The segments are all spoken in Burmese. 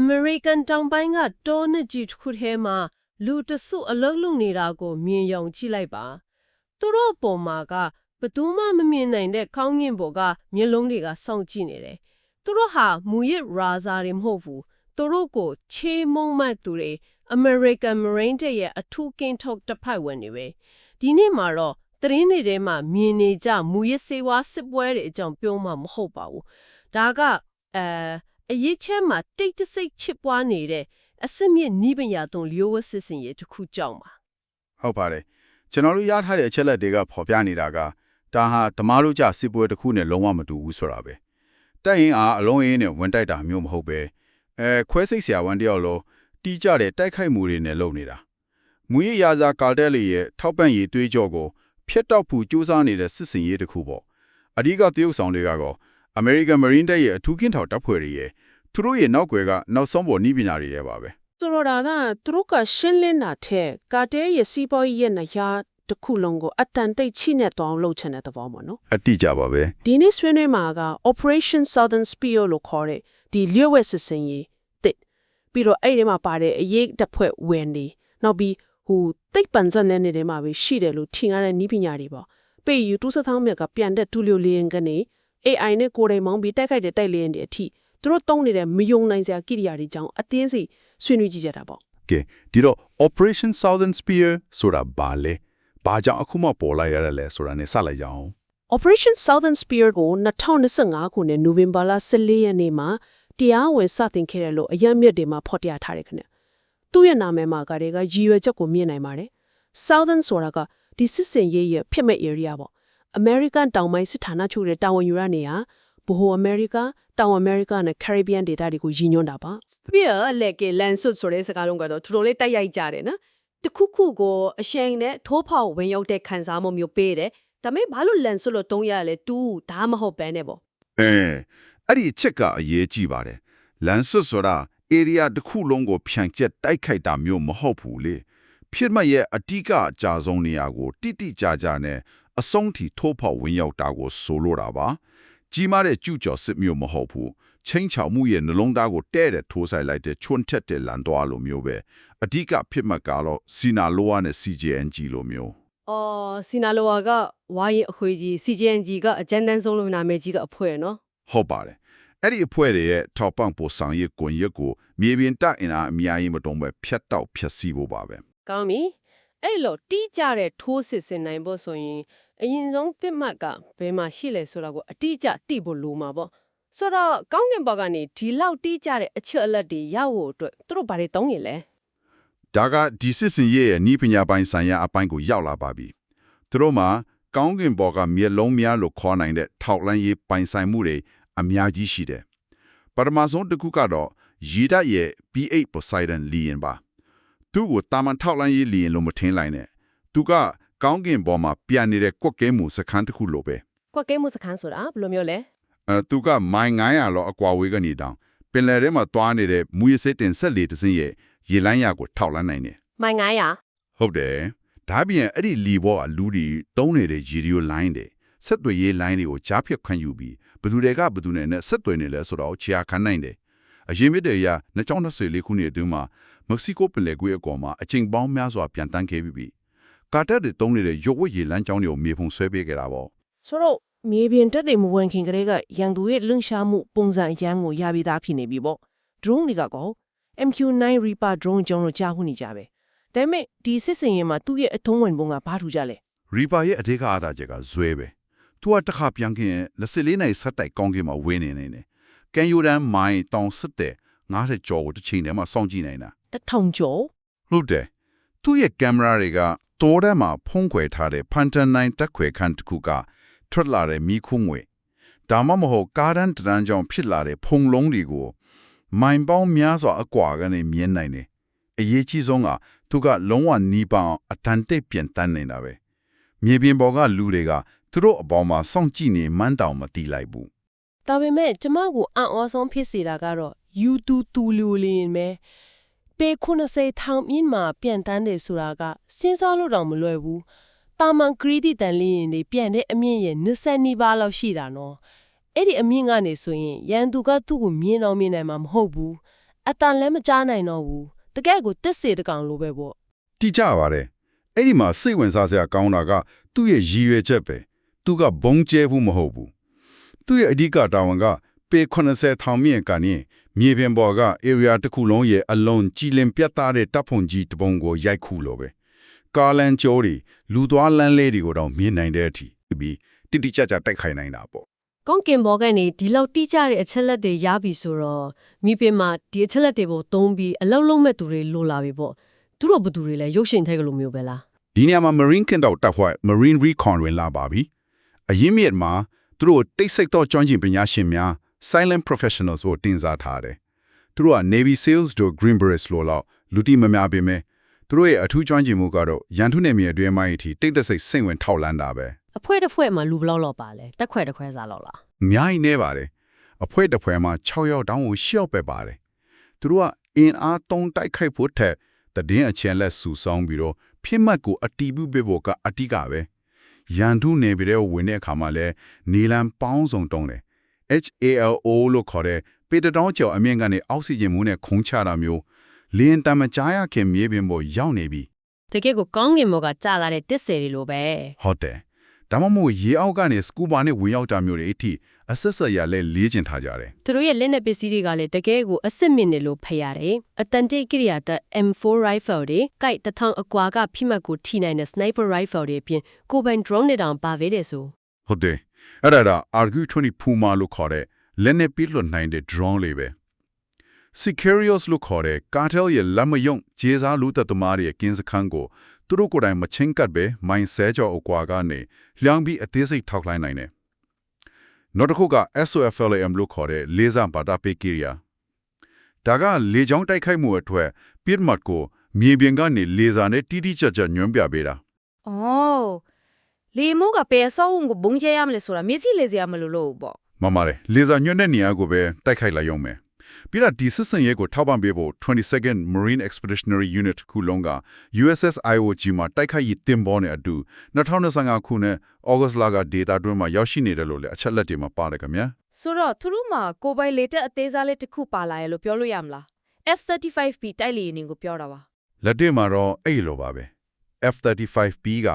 အမေရိကန်တောင်ပိုင်းကတောနစ်ကြီးတစ်ခုထဲမှာလူတစုအလုံးလုံးနေတာကို မြင်ယုံကြည့်လိုက်ပါသူတို့အပေါ်မှာကဘယ်သူမှမမြင်နိုင်တဲ့ကောင်းကင်ဘော်ကမျက်လုံးတွေကစောင့်ကြည့်နေတယ်သူတို့ဟာမူရစ်ရာဇာတွေမဟုတ်ဘူးသူတို့ကိုချေးမုံမှတ်သူတွေ American Marine တပ်ရဲ့အထူးကင်းထုတ်တပ်ဖွဲ့ဝင်တွေပဲဒီနေ့မှာတော့သတင်းတွေထဲမှာမြင်နေကြမူရစ်စေဝါစစ်ပွဲတွေအကြောင်းပြောမှမဟုတ်ပါဘူးဒါကအဲ အရေးချဲမှာတိတ်တဆိတ်ချစ်ပွားနေတဲ့အစစ်မြစ်နီးပညာသုံးလျို့ဝှက်စစ်စင်ရေးတစ်ခုကြောင့်ပါဟုတ်ပါတယ်ကျွန်တော်တို့ရထားတဲ့အချက်လက်တွေကဖော်ပြနေတာကဒါဟာဓမားတို့ကြစစ်ပွဲတစ်ခုနဲ့လုံးဝမတူဘူးဆိုတာပဲတိုက်ရင်အားအလုံးရင်းနဲ့ဝင်တိုက်တာမျိုးမဟုတ်ပဲအဲခွဲစိတ်ဆရာဝန်တယောက်လုံးတီးကြတဲ့တိုက်ခိုက်မှုတွေနဲ့လုပ်နေတာမူရရာဇာကာတယ်လီရဲ့ထောက်ပံ့ရေးတွေးကြောကိုဖျက်တောက်ဖို့စူးစမ်းနေတဲ့စစ်စင်ရေးတစ်ခုပေါ့အဓိကတရုတ်ဆောင်တွေကတော့ American Marine တပ်ရဲ့အထူးကင်းထောက်တပ်ဖွဲ့တွေရဲ့ သူတို့ရဲ့နောက်ွယ်ကနောက်ဆုံးပေါ်နှီးပညာတွေရဲ့ပါပဲဆိုတော့ဒါကသူတို့ကရှင်းလင်းတာတဲ့ကာတဲရဲ့စီးပွားရေးရဲ့နေရာတစ်ခုလုံးကိုအတန်တိတ်ချိနဲ့တောင်းလုပ်ချင်တဲ့သဘောပေါ့နော်အတိအကျပါပဲဒီနေ့ဆွေးနွေးမှာက Operation Southern Spear လို့ခေါ်တဲ့ဒီလျှို့ဝှက်စစ်စင်ရေးတစ်ပြီးတော့အဲ့ဒီမှာပါတဲ့အရေးတစ်ဖွဲ့ဝင်နေနောက်ပြီးဟိုတိတ်ပန်စက်နဲ့နေတယ်မှာပဲရှိတယ်လို့ထင်ရတဲ့နီးပညာတွေပေါ့ပေယူတူစသောင်းမြတ်ကပြန်တဲ့တူလျိုလီယန်ကနေ AI နဲ့ကိုယ်တိုင်မောင်းပြီးတိုက်ခိုက်တဲ့တိုက်လျင်တွေအထိ သူတို့တုံးနေတဲ့မယုံနိုင်စရာကိရိယာတွေကြောင့်အတင်းစီဆွေးနွေးကြည့်ကြတာပေါ့ကဲဒီတော့ Operation Southern Spear ဆိုတာဘာလဲဘာကြောင့်အခုမှပေါ်လာရရလဲဆိုတာနဲ့စလိုက်ကြအောင် Operation Southern Spear ကို2025ခုနှစ်နိုဝင်ဘာလ14ရက်နေ့မှာတရားဝင်စတင်ခဲ့တယ်လို့အရန်မြစ်တွေမှာဖော်ပြထားတယ်ခင်ဗျ။သူ့ရဲ့နာမည်မှာကတည်းကရည်ရွယ်ချက်ကိုမြင်နိုင်ပါတယ်။ Southern ဆိုတာကဒီစစ်စင်ရေးရဲ့ဖြစ်မဲ့ area ပေါ့။ American တောင်ပိုင်းစစ်ဌာနချုပ်တဲ့တာဝန်ယူရနေရ ဘဟို America တောင် America နဲ့ Caribbean ဒေသတွေကိုရည်ညွှန်းတာပါပြည့်အလက်ကလန်ဆွတ်ဆိုတဲ့စကားလုံးကတော့သူတို့လေးတိုက်ရိုက်ကြတယ်နော်တခုခုကိုအရှိန်နဲ့ထိုးဖောက်ဝင်ရောက်တဲ့ခံစားမှုမျိုးပေးတယ်ဒါပေမဲ့ဘာလို့လန်ဆွတ်လို့တုံးရလဲတူးဒါမှမဟုတ်ပဲနဲ့ပေါ့အဲအဲ့ဒီအချက်ကအရေးကြီးပါတယ်လန်ဆွတ်ဆိုတာ area တစ်ခုလုံးကိုဖြန့်ကျက်တိုက်ခိုက်တာမျိုးမဟုတ်ဘူးလေဖြစ်မှရဲ့အတိကအကြဆုံးနေရာကို တိတိကျကျနဲ့အဆုံးထိထိုးဖောက်ဝင်ရောက်တာကိုဆိုလိုတာပါ ကြီးမားတဲ့ကျူကျော်စစ်မျိုးမဟုတ်ဘူးချင်းချောင်မှုရဲ့နှလုံးသားကိုတဲ့တဲ့ထိုးဆိုင်လိုက်တဲ့ချွန်းထက်တဲ့လန်သွားလိုမျိုးပဲအဓိကဖြစ်မှတ်ကတော့စီနာလိုဝါနဲ့ CJNG လိုမျိုးအော်စီနာလိုဝါကဝိုင်းရင်အခွေကြီး CGNG ကအကြမ်းတမ်းဆုံးလို့နာမည်ကြီးကအဖွဲနော်ဟုတ်ပါတယ်အဲ့ဒီအဖွဲ့တွေရဲ့ထောက်ပံ့ပို့ဆောင်ရေးကွန်ရက်ကိုမြေပြင်တပ်အင်အားအများကြီးမတုံးပဲဖြတ်တောက်ဖြတ်စီဖို့ပါပဲကောင်းပြီ အဲ့လိုတီးကြတဲ့ထိုးစစ်ဆင်နိုင်ဖို့ဆိုရင်အရင်ဆုံးပစ်မှတ်ကဘယ်မှာရှိလဲဆိုတာကိုအတိအကျသိဖို့လိုမှာပေါ့ဆိုတော့ကောင်းကင်ဘော်ကနေဒီလောက်တီးကြတဲ့အချက်အလက်တွေရဖို့အတွက်သူတို့ဘာတွေတောင်းရင်လဲဒါကဒီစစ်စင်ရဲ့နီးပညာပိုင်းဆိုင်ရာအပိုင်းကိုရောက်လာပါပြီသူတို့မှာကောင်းကင်ဘော်ကမြေလုံးများလို့ခေါ်နိုင်တဲ့ထောက်လန်းရေးပိုင်ဆိုင်မှုတွေအများကြီးရှိတယ်ပထမဆုံးတစ်ခုကတော့ရီဒတ်ရဲ့ P8 Poseidon လီယင်ပါ သူ့ကိုတာမန်ထောက်လန်းရေးလီယင်လို့မထင်လိုက်နဲ့သူကကောင်းကင်ဘော်မှာပြန်နေတဲ့ကွက်ကိမှုစခန်းတစ်ခုလိုပဲကွက်ကဲမှုစခန်းဆိုတာဘယ်လိုမျိုးလဲအဲသူကမိုင်900လောက်အကွာဝေးကနေတောင်ပင်လယ်ထဲမှာသွားနေတဲ့မူရစစ်တင်ဆက်လေတစ်စင်းရဲ့ရေလိုင်းရကိုထောက်လန်းနိုင်တယ်မိုင်900ဟုတ်တယ်ဒါပြင်အဲ့ဒီလီဘောအလူဒီတုံးနေတဲ့ရေဒီယိုလိုင်းတွေဆက်သွယ်ရေးလိုင်းတွေကိုကြားဖြတ်ခွင့်ယူပြီးဘယ်သူတွေကဘယ်သူနဲ့နဲ့ဆက်သွယ်နေလဲဆိုတော့ချာခံနိုင်တယ်အရင်မြစ်တွေရ2024ခုနှစ်အတွင်းမှာ မက္ကဆီကိုပင်လယ်ကွေ့အကောမှာအချိန်ပေါင်းများစွာပြန်တန်းခဲ့ပြီးပြီကာတက်တွေတုံးနေတဲ့ရုပ်ဝတ်ရေလမ်းကြောင်းတွေကိုမြေပုံဆွဲပေးခဲ့တာပေါ့ဆိုတော့မြေပြင်တက်တွေမဝင်ခင်ကလေးကရန်သူရဲ့လွန့်ရှားမှုပုံစံအရန်ကိုရပြီးသားဖြစ်နေပြီပေါ့ drone တွေကကော MQ9 Reaper drone ကြောင့်တော့ကြားခုနေကြပဲဒါပေမဲ့ဒီစစ်စင်ရင်မှာသူ့ရဲ့အထုံးဝင်ပုံကဘာထူကြလဲရီပါရဲ့အဓိကအားသာချက်ကဇွဲပဲသူကတစ်ခါပြန်ခင်24နိုင်ဆက်တိုက်ကောင်းကင်မှာဝင်းနေနေတယ်ကန်ယူရန်မိုင်တောင်စစ်တဲ့ 90ကျော်ကိုတစ်ချိန်တည်းမှာစောင့်ကြည့်နိုင်တာတစ်ထောင်ကျော်ဟုတ်တယ်သူ့ရဲ့ကင်မရာတွေကတိုးထဲမှာဖုံးကွယ်ထားတဲ့ Panther 9တက်ခွေခန်းတစ်ခုကထွက်လာတဲ့မီးခုံးငွေဒါမှမဟုတ်ကားတန်းတန်းကြောင့်ဖြစ်လာတဲ့ဖုံလုံးတွေကိုမိုင်ပေါင်းများစွာအကွာကနေမြင်နိုင်တယ်အရေးကြီးဆုံးကသူကလုံးဝနီးပအောင်အတန်တိတ်ပြန်တန်းနေတာပဲမြေပြင်ပေါ်ကလူတွေကသူတို့အပေါ်မှာစောင့်ကြည့်နေမှန်းတောင်မသိလိုက်ဘူးဒါပေမဲ့ကျမကိုအံ့ဩဆုံးဖြစ်စေတာကတော့ YouTube တူလူလင်းပဲပေ90ထောင်မြင့်မှာပြန်တန်းတယ်ဆိုတာကစဉ်းစားလို့တော့မလွယ်ဘူးတာမန်ဂရီတီတန်လင်းရင်တွေပြန်တဲ့အမြင့်ရဲ့20နီးပါးလောက်ရှိတာနော်အဲ့ဒီအမြင့်ကနေဆိုရင်ရန်သူကသူ့ကိုမြင်အောင်မြင်နိုင်မှာမဟုတ်ဘူးအတန်လည်းမကြားနိုင်တော့ဘူးတကယ်ကိုတစ်စေတကောင်လိုပဲပေါ့တိကျပါတယ်အဲ့ဒီမှာစိတ်ဝင်စားစရာကောင်းတာကသူ့ရဲ့ရည်ရွယ်ချက်ပဲသူကဘုံကျဲဘူးမဟုတ်ဘူးသူ့ရဲ့အဓိကတာဝန်ကပေ80ထောင်မြင့်ကနေ မြေပြင်ပေါ်က area တစ်ခုလုံးရဲ့အလုံးကြည်လင်ပြတ်သားတဲ့တပ်ဖုန်ကြီးတစ်ပုံကိုရိုက်ခုလို့ပဲကာလန်ကျိုးတွေလူသွားလမ်းလေးတွေကိုတော့မြင်နိုင်တဲ့အထိပြီးတိတိကျကျတိုက်ခိုက်နိုင်တာပေါ့ကောင်းကင်ဘောကနေဒီလောက်တိကျတဲ့အချက်လက်တွေရပြီဆိုတော့မိပင်မှာဒီအချက်လက်တွေကိုသုံးပြီးအလောက်လုံးမဲ့သူတွေလိုလာပြီပေါ့သူတို့ဘယ်သူတွေလဲရုပ်ရှင်ထဲကလိုမျိုးပဲလားဒီနေရာမှာ Marine King တော့တပ်ဖွဲ့ Marine Recon ဝင်လာပါပြီ။အရင်းမြစ်မှာသူတို့တိတ်ဆိတ်သောကျွမ်းကျင်ပညာရှင်များ Silent Professionals ကိုတင်စားထားတယ်။သူတို့က Navy SEALs တို့ Green Berets လို့လောက်လူတိမများပေမဲ့သူတို့ရဲ့အထူးကျွမ်းကျင်မှုကတော့ရန်ထုနယ်မြေအတွင်းပိုင်းအထိတိတ်တဆိတ်စိတ်ဝင်ထောက်လန်းတာပဲအဖွဲတစ်ဖွဲ့မှာလူဘယ်လောက်လောက်ပါလဲတက်ခွဲတစ်ခွဲစားလောက်လား။အများကြီးနေပါတယ်။အဖွဲ့တစ်ဖွဲ့မှာ6ယောက်တောင်းကို10ယောက်ပဲပါတယ်။သူတို့ကအင်အားသုံးတိုက်ခိုက်ဖို့ထက်တည်င်းအချင်လက်ဆူဆောင်ပြီးတော့ဖြစ်မှတ်ကိုအတီးပြုပေးဖို့ကအတိကပဲ။ရန်ထုနယ်ပြည်တဲ့ဝင်တဲ့အခါမှာလဲနီလန်ပေါင်းစုံတုံးတယ် HALO လို့ခေါ်တဲ့ပေတတောင်းကျော်အမြင့်ကနေအောက်ဆီဂျင်မှုနဲ့ခုံချတာမျိုးလင်းတမကြားရခင်မြေပြင်ပေါ်ရောက်နေပြီတကယ်ကိုကောင်းကင်ဘောကကြာလာတဲ့တစ်ဆယ်တွေလိုပဲဟုတ်တယ်ဒါမှမဟုတ်ရေအောက်ကနေစကူဘာနဲ့ဝင်ရောက်တာမျိုးတွေအထိအဆက်ဆက်ရလဲလေးကျင်ထားကြတယ်သူတို့ရဲ့လက်နက်ပစ္စည်းတွေကလည်းတကယ်ကိုအစ်စ်မြင့်နေလို့ဖတ်ရတယ်အတန်တိတ်ကိရိယာတပ် M4 rifle တွေကိုက်တစ်ထောင်အကွာကဖိမှတ်ကိုထိနိုင်တဲ့ sniper rifle တွေအပြင်ကိုယ်ပိုင် drone တွေတောင်ပါသေးတယ်ဆိုဟုတ်တယ် အဲ့ဒါက Argu20 Puma လို့ခေါ်တဲ့လက်နဲ့ပစ်လွတ်နိုင်တဲ့ drone လေးပဲ Sicarius လို့ခေါ်တဲ့ cartel ရဲ့လက်မယုံဂျေဇာလူသက်သမားတွေရဲ့ကင်းစခန်းကိုသူတို့ကိုယ်တိုင်မချင်းကပ်ပဲမိုင်းဆဲကြောအကွာကနေလျောင်းပြီးအသေးစိတ်ထောက်လိုက်နိုင်တယ်နောက်တစ်ခုက SOFLAM လို့ခေါ်တဲ့လေဆာဘာတာပေကီရီယာဒါကလေကြောင်းတိုက်ခိုက်မှုအထွတ်ပစ်မှတ်ကိုမြေပြင်ကနေလေဆာနဲ့တိတိကျကျညွှန်းပြပေးတာ။အော် လေမိုးကပဲဆောက်ဦးကိုဘုံကျဲရမလဲဆိုတာမျက်စိလေစရာမလိုလို့ပေါ့မမတယ်လေဆာညွှန်းတဲ့နေရာကိုပဲတိုက်ခိုက်လိုက်ရုံပဲပြီးတော့ဒီစစ်စင်ရဲကိုထောက်ပံ့ပေးဖို့ 22nd Marine Expeditionary Unit ခုလုံးက USS IOG မှာတိုက်ခိုက်ရေးတင်ပေါ်နေအတူ2025ခုနှစ် August လက data တွင်းမှာရောက်ရှိနေတယ်လို့လည်းအချက်လက်တွေမှာပါတယ်ခင်ဗျာ။ဆိုတော့သူတို့မှာကိုပိုင်လေတက်အသေးစားလေးတစ်ခုပါလာရလို့ပြောလို့ရမလား။ F35B တိုက်လေယာဉ်တွေကိုပြောတာပါလက်တွေ့မှာတော့အဲ့လိုပါပဲ F35B က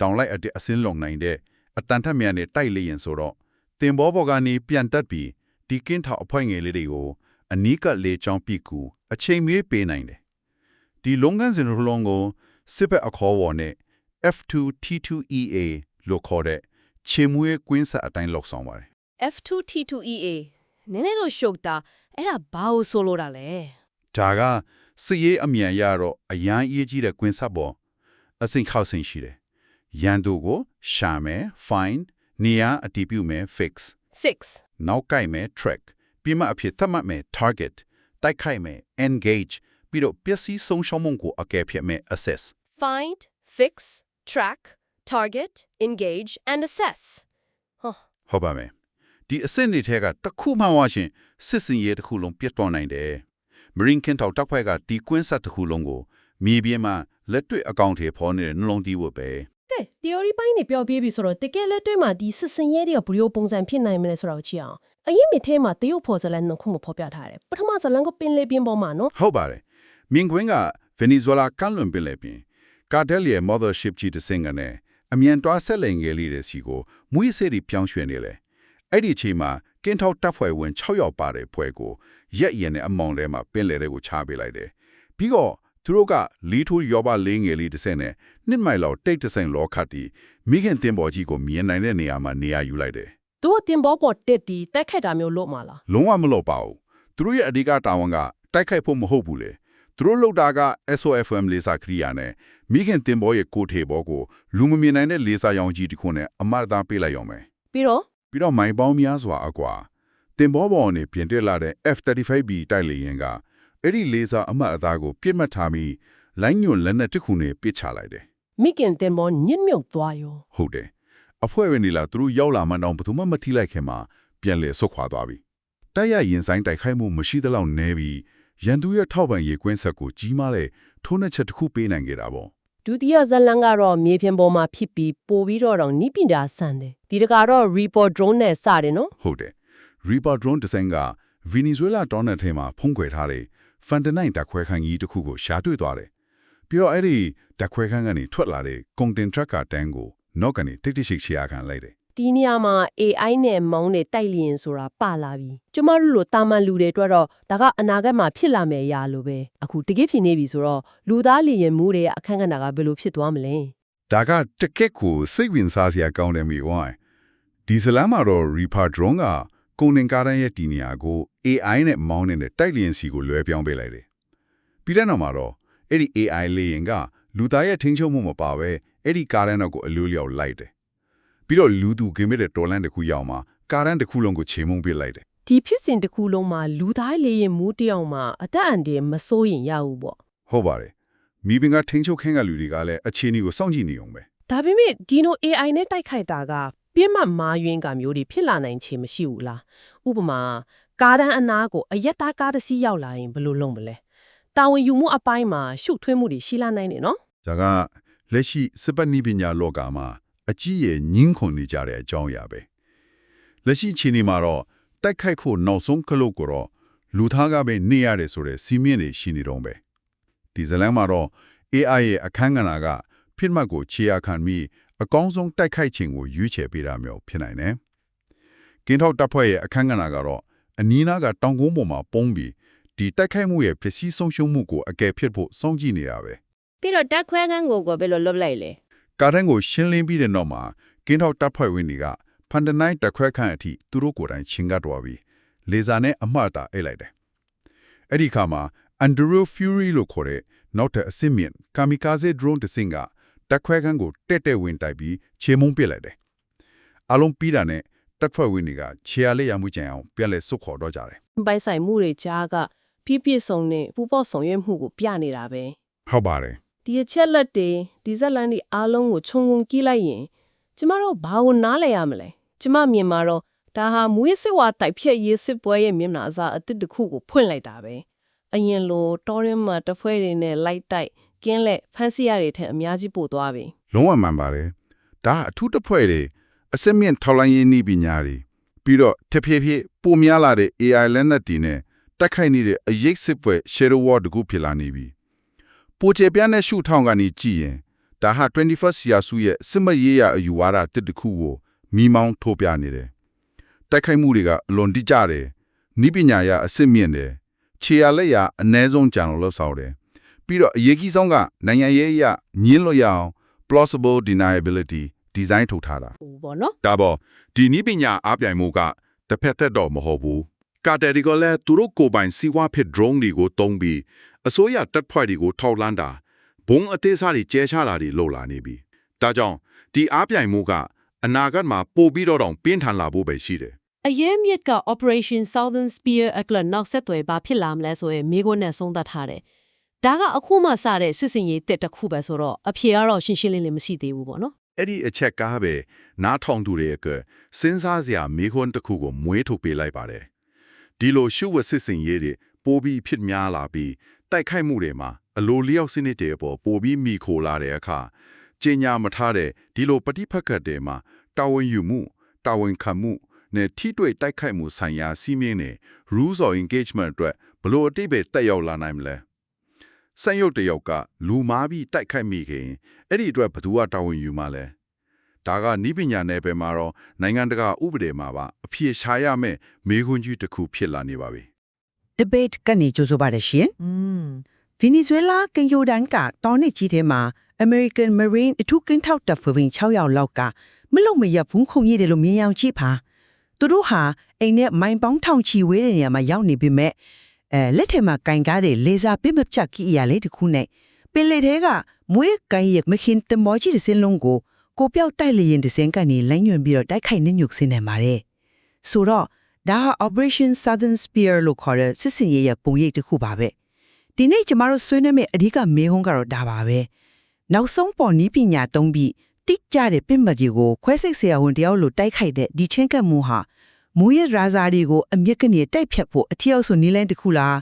တောင်လိုက်အတဲ့အစင်းလုံနိုင်တဲ့အတန်ထက်မြန်တဲ့တိုက်လေရင်ဆိုတော့တင်ဘောပေါ်ကနေပြန်တက်ပြီးဒီကင်းထောက်အဖွဲငယ်လေးတွေကိုအနီးကပ်လေချောင်းပြကူအချိန်မွေးပေးနိုင်တယ်ဒီလုံငန်းစဉ်တစ်လုံးကိုစစ်ဘက်အခေါ်ဝေါ်နဲ့ F2T2EA လို့ခေါ်တဲ့ခြေမွေးကွင်းဆက်အတိုင်းလောက်ဆောင်ပါတယ်။ F2T2EA နည်းနည်းတော့ရှုပ်တာအဲ့ဒါဘာလို့ဆိုလိုတာလဲဒါကစစ်ရေးအမြန်ရတော့အရန်အေးကြီးတဲ့ကွင်းဆက်ပေါ်အစင်ခောက်ဆင်ရှိတယ်။ ရန်သူကိုရှာမယ် find နေရာအတည်ပြုမယ် fix ။ Fix နောက်ကိုက်မယ် track ပြီးမှအဖြစ်သတ်မှတ်မယ် target တိုက်ခိုက်မယ် engage ပြီးတော့ပျက်စီးဆုံးရှုံးမှုကိုအကဲဖြတ်မယ် assess find fix track target engage and assess ဟုတ်ပါမယ်ဒီအဆင့်တွေထဲကတစ်ခုမှဝရှင်စစ်စင်ရေးတစ်ခုလုံးပြတ်သွားနိုင်တယ် Marine King ထောက်တပ်ဖွဲ့ကဒီကွင်းဆက်တစ်ခုလုံးကိုမြေပြင်မှာလက်တွေ့အကောင့်တွေဖော်နေတဲ့နှလုံးတီးဖို့ပဲ ကဲ theory ပိုင်းနေပြောပြပြီဆိုတော့တကယ်လက်တွေ့မှာဒီစစ်စင်ရဲတွေကဘယ်လိုပုံစံဖြစ်နိုင်မလဲဆိုတာကိုကြည့်အောင်အရင်မြစ်ထဲမှာတရုတ်ဖော်ဇလန်နှုတ်ခုမဖော်ပြထားတယ်ပထမဇလန်ကပင်လေပြင်းပေါ်မှာနော်ဟုတ်ပါတယ်မြင်ကွင်းကဗင်နီဇွဲလားကမ်းလွန်ပင်လယ်ပြင်ကာတယ်ရဲ့ mothership ကြီးတစ်စင်းကနေအမြန်တွားဆက်လက်ငယ်လေးတဲ့စီကိုမွေးစေးတွေပြောင်းရွှင်နေလေအဲ့ဒီအချိန်မှာကင်းထောက်တပ်ဖွဲ့ဝင်6ယောက်ပါတဲ့ဖွဲ့ကိုရက်ရင်နဲ့အမောင်ထဲမှာပင်လယ်တွေကိုချပေးလိုက်တယ်ပြီးတော့ သူတို့ကလီထိုးရောဘလေးငယ်လေးတစ်စင်းနဲ့နှစ်မိုင်လောက်တိတ်တစ်စင်းလောခတ်တီမိခင်တင်ပေါ်ကြီးကိုမြင်နိုင်တဲ့နေရာမှာနေရာယူလိုက်တယ်သူတို့တင်ဘောပေါ်တက်တီတက်ခက်တာမျိုးလို့မလားလုံးဝမလို့ပါဘူးသူတို့ရဲ့အဓိကတာဝန်ကတိုက်ခိုက်ဖို့မဟုတ်ဘူးလေသူတို့လောက်တာက SOFM လေးစာခရီးယာနဲ့မိခင်တင်ဘောရဲ့ကိုထေဘောကိုလူမမြင်နိုင်တဲ့လေးစာရောင်ကြီးတစ်ခုနဲ့အမတ်သားပေးလိုက်ရုံပဲပြီးတော့ပြီးတော့မိုင်ပေါင်းများစွာအကွာတင်ဘောပေါ်နေပြင်တက်လာတဲ့ F35B တိုက်လေရင်က အဲ့ဒီလေးစာအမတ်အသားကိုပြစ်မှတ်ထားပြီးလိုင်းညွန်လက်နဲ့တစ်ခုနဲ့ပစ်ချလိုက်တယ်မိခင်တင်ဘောညစ်မြုပ်သွားရောဟုတ်တယ်အဖွဲ့ဝင်တွေလာသူတို့ရောက်လာမှတော့ဘယ်သူမှမထိလိုက်ခင်မှာပြန်လေဆုတ်ခွာသွားပြီတိုက်ရရင်ဆိုင်တိုက်ခိုက်မှုမရှိသလောက်နဲပြီးရန်သူရဲ့ထောက်ပံ့ရေးကွင်းဆက်ကိုကြီးမားတဲ့ထိုးနှက်ချက်တစ်ခုပေးနိုင်ခဲ့တာပေါ့ဒုတိယဇလန်ကတော့မြေပြင်ပေါ်မှာဖြစ်ပြီးပို့ပြီးတော့တော့နိပညာဆန်တယ်ဒီတကတော့ report drone နဲ့စတယ်နော်ဟုတ်တယ် Reaper drone တစ်စင်းကဗီနီဇွဲလားတောနယ်ထဲမှာဖုံးကွယ်ထားတဲ့ ဖန်တနိုင်တက်ခွဲခန်းကြီးတစ်ခုကိုရှာတွေ့သွားတယ်။ပြီးတော့အဲ့ဒီတက်ခွဲခန်းကနေထွက်လာတဲ့ကွန်တင်ထရက်ကာတန်းကိုနောက်ကနေတိတ်တိတ်ရှိချရာခံလိုက်တယ်ဒီနေရာမှာ AI နဲ့မောင်းတဲ့တိုက်လျင်ဆိုတာပါလာပြီကျမတို့လိုတာမန်လူတွေအတွက်တော့ဒါကအနာဂတ်မှာဖြစ်လာမယ်ရာလို့ပဲအခုတကယ်ဖြစ်နေပြီဆိုတော့လူသားလျင်မှုတွေရဲ့အခန်းကဏ္ဍကဘယ်လိုဖြစ်သွားမလဲ။ဒါကတကက်ကိုစိတ်ဝင်စားစရာကောင်းတယ်မိဝိုင်း။ဒီဇလန်မှာတော့ Reaper drone ကကွန်တင်ကာတန်းရဲ့ဒီနေရာကို AI နဲ့မောင်းနေတဲ့တိုက်လျင်စီကိုလွှဲပြောင်းပေးလိုက်တယ်။ပြီးတဲ့နောက်မှာတော့အဲ့ဒီ AI လေယာဉ်ကလူသားရဲ့ထိန်းချုပ်မှုမပါဘဲအဲ့ဒီကားတန်းတော့ကိုအလိုလျောက်လိုက်တယ်။ပြီးတော့လူသူကင်းမဲ့တဲ့တော်လန်တစ်ခုရောက်မှာကားတန်းတစ်ခုလုံးကိုခြေမုံပစ်လိုက်တယ်ဒီဖြစ်စဉ်တစ်ခုလုံးမှာလူသားလျင်မှုတစ်ယောက်မှာအသက်အန္တရာယ်မစိုးရင်ရဘူးပေါ့။ဟုတ်ပါတယ်။မိဘင်ကထိန်းချုပ်ခင်းကလူတွေကလည်းအခြေအနေကိုစောင့်ကြည့်နေအောင်ပဲဒါပေမဲ့ဒီနို AI နဲ့တိုက်ခိုက်တာကပြင်းမှတ်မာယွင်းကမျိုးတွေဖြစ်လာနိုင်ချေမရှိဘူးလားဥပမာ ကားတန်းအနားကိုအယက်သားကားတစ်စီးရောက်လာရင်ဘယ်လိုလုပ်မလဲတာဝန်ယူမှုအပိုင်းမှာရှုထွေးမှုတွေရှိလာနိုင်တယ်နော်။ဒါကလက်ရှိစစ်ပတ်နိပညာလောကမှာအကြီးရဲ့ညင်းခုန်နေကြတဲ့အကြောင်းအရာပဲ။လက်ရှိချိန်ဒီမှာတော့တိုက်ခိုက်ဖို့နောက်ဆုံးခလုတ်ကိုတော့လူသားကပဲနေရတယ်ဆိုတဲ့စီမင်းတွေရှိနေတော့ပဲ။ဒီဇလန်မှာတော့ AI ရဲ့အခန်းကဏ္ဍကဖြစ်မှတ်ကိုခြေရာခံပြီးအကောင်းဆုံးတိုက်ခိုက်ခြင်းကိုရွေးချယ်ပေးတာမျိုးဖြစ်နိုင်တယ်။ကင်းထောက်တပ်ဖွဲ့ရဲ့အခန်းကဏ္ဍကတော့ အနီးနားကတောင်ကုန်းပေါ်မှာပုံပြီးဒီတိုက်ခိုက်မှုရဲ့ဖြစ်စည်းဆုံးရှုံးမှုကိုအကယ်ဖြစ်ဖို့စောင့်ကြည့်နေတာပဲ။ပြီးတော့တက်ခွဲခန်းကိုကိုဘယ်လိုလုပ်လိုက်လဲကားတန်းကိုရှင်းလင်းပြီးတဲ့နောက်မှာကင်းထောက်တပ်ဖွဲ့ဝင်တွေကဖန်တနိုင်တက်ခွဲခန့်အထိသူတို့ကိုယ်တိုင်ချင်းကပ်တော်ပြီးလေဆာနဲ့အမှတ်အတာအိတ်လိုက်တယ်။အဲ့ဒီခါမှာ Andrew Fury လို့ခေါ်တဲ့နောက်ထပ်အစစ်မြင့် Kamikaze drone တစ်စင်းကတက်ခွဲခန့်ကိုတက်တက်ဝင်တိုက်ပြီးခြေမုံပစ်လိုက်တယ်။အလုံးပြီးတာနဲ့ တပ်ဖွဲ့ဝင်တွေကခြေရလက်ရမှုကြံအောင်ပြန်လဲစုတ်ခေါ်တော့ကြတယ်ပိုက်ဆိုင်မှုတွေကြားကပြည့်ပြည့်စုံနဲ့ပူပေါဆောင်ရွက်မှုကိုပြနေတာပဲ။ဟုတ်ပါတယ်ဒီအချက်လက်တွေဒီဇက်လန်ဒီအားလုံးကိုခြုံငုံကြည့်လိုက်ရင်ကျမတို့ဘာကိုနားလဲရမလဲကျမမြင်မှာတော့ဒါဟာမွေးစစ်ဝါတိုက်ဖြတ်ရေးစစ်ပွဲရဲ့မျက်နှာစာအစ်စ်တစ်ခုကိုဖွင့်လိုက်တာပဲအရင်လိုတော်ရင်မှာတစ်ဖွဲတွေနဲ့လိုက်တိုက်ကင်းလက်ဖန်စီရတွေထက်အများကြီးပို့သွားပြီ။လုံးဝမှန်ပါတယ်။ဒါအထူးတစ်ဖွဲ့တွေ အစစ်မြင့်ထောက်လိုင်းရေးနည်းပညာတွေပြီးတော့တဖြည်းဖြည်းပိုများလာတဲ့ AI လက်နက်တွေနဲ့တက်ခိုက်နေတဲ့အရေးစစ်ပွဲ Shadow War တကူဖြစ်လာနေပြီ။ပိုချေပြန်းတဲ့ရှုထောင်ကနေကြည့်ရင်ဒါဟာ 21st ရာစုရဲ့စစ်မရေးရအယူဝါဒတစ်တစ်ခုကိုမိမောင်းထိုးပြနေတယ်။တက်ခိုက်မှုတွေကအလွန်တိကျတယ်။နီးပညာရအစစ်မြင့်တယ်။ခြေရလက်ရအ ਨੇ ဆုံးကြံလို့လှုပ်ဆောင်တယ်။ပြီးတော့အရေးကြီးဆုံးကနိုင်ငံရေးအရညင်းလို့ရအောင် plausible deniability design ထုတ်ထားတာဟိုပေါ့နော်ဒါပေါ့ဒီနည်းပညာအားပြိုင်မှုကတစ်ဖက်သက်တော့မဟုတ်ဘူးကာတယ်ဒီကလည်းသူတို့ကိုယ်ပိုင်စီဝါဖြစ် drone တွေကိုတုံးပြီးအစိုးရတပ်ဖွဲ့တွေကိုထောက်လန်းတာဘုံအသေးစားတွေကျဲချတာတွေလုပ်လာနေပြီဒါကြောင့်ဒီအားပြိုင်မှုကအနာဂတ်မှာပို့ပြီးတော့တောင်ပြင်းထန်လာဖို့ပဲရှိတယ်အရေးမြစ်က Operation Southern Spear အကလနောက်ဆက်တွဲဘာဖြစ်လာမလဲဆိုရင်မိကိုနဲ့ဆုံးသတ်ထားတယ်။ဒါကအခုမှစတဲ့စစ်စင်ရေးတက်တစ်ခုပဲဆိုတော့အဖြေကတော့ရှင်းရှင်းလင်းလင်းမရှိသေးဘူးပေါ့နော် အဲ့ဒီအချက်ကားပဲနားထောင်သူတွေအကစဉ်းစားစရာမိခွန်းတစ်ခုကိုမွေးထုတ်ပေးလိုက်ပါတယ်ဒီလိုရှုဝတ်စစ်စင်ရေးတွေပိုပြီးဖြစ်များလာပြီးတိုက်ခိုက်မှုတွေမှာအလိုလျောက်စနစ်တွေပေါ်ပိုပြီးမိခိုလာတဲ့အခါကျင်ညာမထားတဲ့ဒီလိုပဋိဖက်ကတ်တွေမှာတာဝန်ယူမှုတာဝန်ခံမှုနဲ့ထိတွေ့တိုက်ခိုက်မှုဆိုင်ရာစီးမင်းတွေ rules of engagement အတွက်ဘလို့အတိတ်ပဲတက်ရောက်လာနိုင်မလဲစံရုပ်တစ်ယောက်ကလူမားပြီးတိုက်ခိုက်မိခင် အဲ့ဒီအတွက်ဘယ်သူကတာဝန်ယူမှာလဲဒါကနိပညာနယ်ပယ်မှာတော့နိုင်ငံတကာဥပဒေမှာပါအဖြေရှာရမယ်မေးခွန်းကြီးတစ်ခုဖြစ်လာနေပါပြီ debate ကနေကြိုးဆိုပါတယ်ရှင်။ Venezuela ကင်ယိုဒန်ကတောင်းနေကြီးထဲမှာ American Marine အထူးကင်းထောက်တပ်ဖွဲ့ဝင်6ယောက်လောက်ကမလုံမရဘူးခုံရည်တယ်လို့မြင်အောင်ကြည့်ပါ။သူတို့ဟာအိမ်နဲ့မိုင်ပေါင်းထောင်ချီဝေးတဲ့နေရာမှာရောက်နေပြီမဲ့အဲလက်ထဲမှာကင်ကားတဲ့လေဆာပစ်မချက်ကြီးအရာလေးတစ်ခုနဲ့ပ င်လေထဲကမွေးကန်ရက်မခင်တမောကြီးတစ်စင်းလုံးကိုကိုပြောက်တိုက်လျင်တစ်စင်းကနေလိုင်းညွန်ပြီးတော့တိုက်ခိုက်နှညုတ်စင်းနေပါတယ်။ဆိုတော့ဒါဟာ Operation Southern Spear လို့ခေါ်တဲ့စစ်စင်ရေးရဲ့ပုံရိပ်တစ်ခုပါပဲ။ဒီနေ့ကျမတို့ဆွေးနွေးမယ့်အဓိကမေးခွန်းကတော့ဒါပါပဲ။နောက်ဆုံးပေါ်နီးပညာသုံးပြီးတိကျတဲ့ပင်မကြီးကိုခွဲစိတ်ဆရာဝန်တယောက်လိုတိုက်ခိုက်တဲ့ဒီချင်းကပ်မှုဟာမူရရာဇာတွေကိုအမြင့်ကနေတိုက်ဖြတ်ဖို့အထီရောက်ဆိုနီးလိုင်းတစ်ခုလား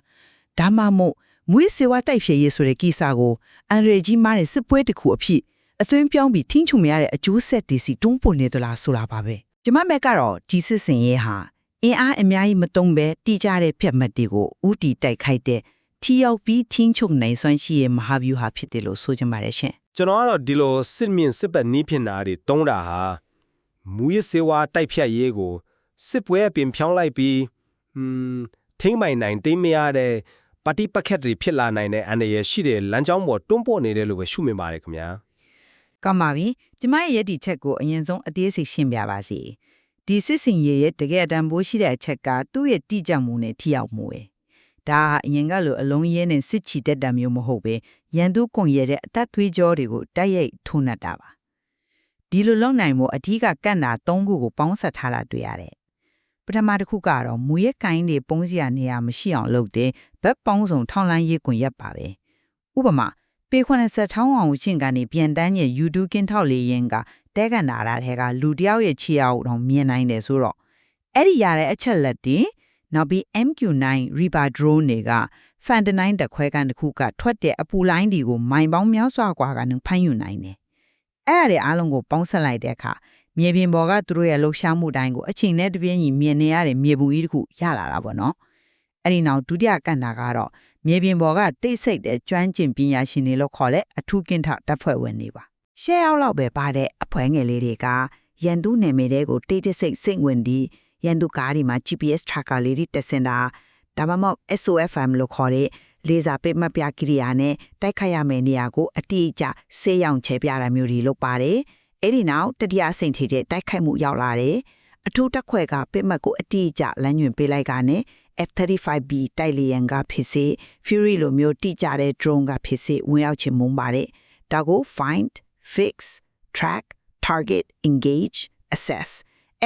ဒါမှမဟုတ် မွေးစေဝါတိုက်ဖြတ်ရေးဆိုတဲ့ကိစ္စကိုအန်ရကြီးမားတဲ့စစ်ပွဲတစ်ခုအဖြစ်အသွင်းပြောင်းပြီးထိန်းချုပ်မရတဲ့အကျိုးဆက်တွေစီတွန်းပို့နေသလားဆိုတာပါပဲကျမမက်ကတော့ဒီစစ်စင်ရေးဟာအင်အားအများကြီးမတုံးပဲတိကျတဲ့ဖြတ်မှတ်တွေကိုဥတီတိုက်ခိုက်တဲ့ထီရောက်ပြီးထင်းချုပ်နိုင်စွမ်းရှိရဲ့မဟာဗျူဟာဖြစ်တယ်လို့ဆိုကြပါတယ်ရှင်ကျွန်တော်ကတော့ဒီလိုစစ်မြင့်စစ်ပတ်နီးဖြစ်နာတွေတုံးတာဟာမူရစေဝါတိုက်ဖြတ်ရေးကိုစစ်ပွဲအပြင်ဖြောင်းလိုက်ပြီးဟွန်းထိမ့်မိုင်နိုင်တိမ့်မရတဲ့ ပါတီပကက်တွေဖြစ်လာနိုင်တဲ့အန္တရာယ်ရှိတဲ့လမ်းကြောင်းပေါ်တွန်းပို့နေတယ်လို့ပဲရှုမြင်ပါတယ်ခင်ဗျာကောင်းပါပြီကျမရဲ့ရည်တည်ချက်ကိုအရင်ဆုံးအသေးစိတ်ရှင်းပြပါစီဒီစစ်စင်ရရဲ့တကယ်အတန်ဖိုးရှိတဲ့အချက်ကသူ့ရဲ့တိကျမှုနဲ့ထိရောက်မှုပဲဒါဟာအရင်ကလိုအလုံးရဲနဲ့စစ်ချီတက်တာမျိုးမဟုတ်ပဲရန်သူကွန်ရဲ့တဲ့အသက်သွေးကြောတွေကိုတိုက်ရိုက်ထုံနှက်တာပါဒီလိုလုပ်နိုင်မှုအထီးကကန့်တာ၃ခုကိုပေါင်းဆက်ထားတာတွေ့ရတယ် ပထမတစ်ခုကတော့မူရဲ့ကိုင်းတွေပုံစရာနေရာမရှိအောင်လုပ်တဲ့ဘက်ပေါင်းစုံထောင်းလန်းရေးကွန်ရက်ပါပဲဥပမာပေ80ထောင်းအောင်ရှင်ကနေပြန်တန်းရဲ့ယူတူးကင်းထောက်လေးရင်ကတဲကန်နာတာထဲကလူတယောက်ရဲ့ခြေအောက်တော့မြင်နိုင်တယ်ဆိုတော့အဲ့ဒီရတဲ့အချက်လက်တင်နောက်ပြီး MQ9 Reaper drone တွေက Fan9 တခွဲကန်တစ်ခုကထွက်တဲ့အပူလိုင်းဒီကိုမိုင်ပေါင်းများစွာกว่าကនឹងဖမ်းယူနိုင်တယ်။အဲ့ရတဲ့အားလုံးကိုပေါင်းဆက်လိုက်တဲ့အခါ မြေပြင်ပေါ်ကသူတို့ရဲ့လှုပ်ရှားမှုတိုင်းကိုအချိန်နဲ့တပြင်းညီမြင်နေရတဲ့မြေဘူးကြီးတစ်ခုရလာတာပေါ့နော်။အဲ့ဒီနောက်ဒုတိယကန်တာကတော့မြေပြင်ပေါ်ကတိတ်ဆိတ်တဲ့ကျွမ်းကျင်ပညာရှင်တွေလို့ခေါ်တဲ့အထူးကင်းထတပ်ဖွဲ့ဝင်တွေပါ။ရှယ်ရောက်လောက်ပဲပါတဲ့အဖွဲ့ငယ်လေးတွေကရန်သူနယ်မြေတွေကိုတိတ်တဆိတ်စိတ်ဝင်ပြီးရန်သူကားဒီမှာ GPS tracker လေးတွေတက်စင်တာဒါမှမဟုတ် SOFM လို့ခေါ်တဲ့လေဆာပိတ်မှတ်ပြကိရိယာနဲ့တိုက်ခိုက်ရမယ့်နေရာကိုအတိအကျဆေးရောင်ချဲပြတာမျိုးတွေလုပ်ပါတယ်။ အဲ့ဒီနောက်တတိယအဆင့်ထိတဲ့တိုက်ခိုက်မှုရောက်လာတယ်။အထူးတက်ခွဲကပိတ်မှတ်ကိုအတိအကျလမ်းညွှန်ပေးလိုက်ကနေ F35B တိုက်လေယာဉ်ကဖြစ်စေ Fury လိုမျိုးတိကျတဲ့ drone ကဖြစ်စေဝင်ရောက်ချင်မုန်းပါတယ်။ဒါကို find, fix, track, target, engage, assess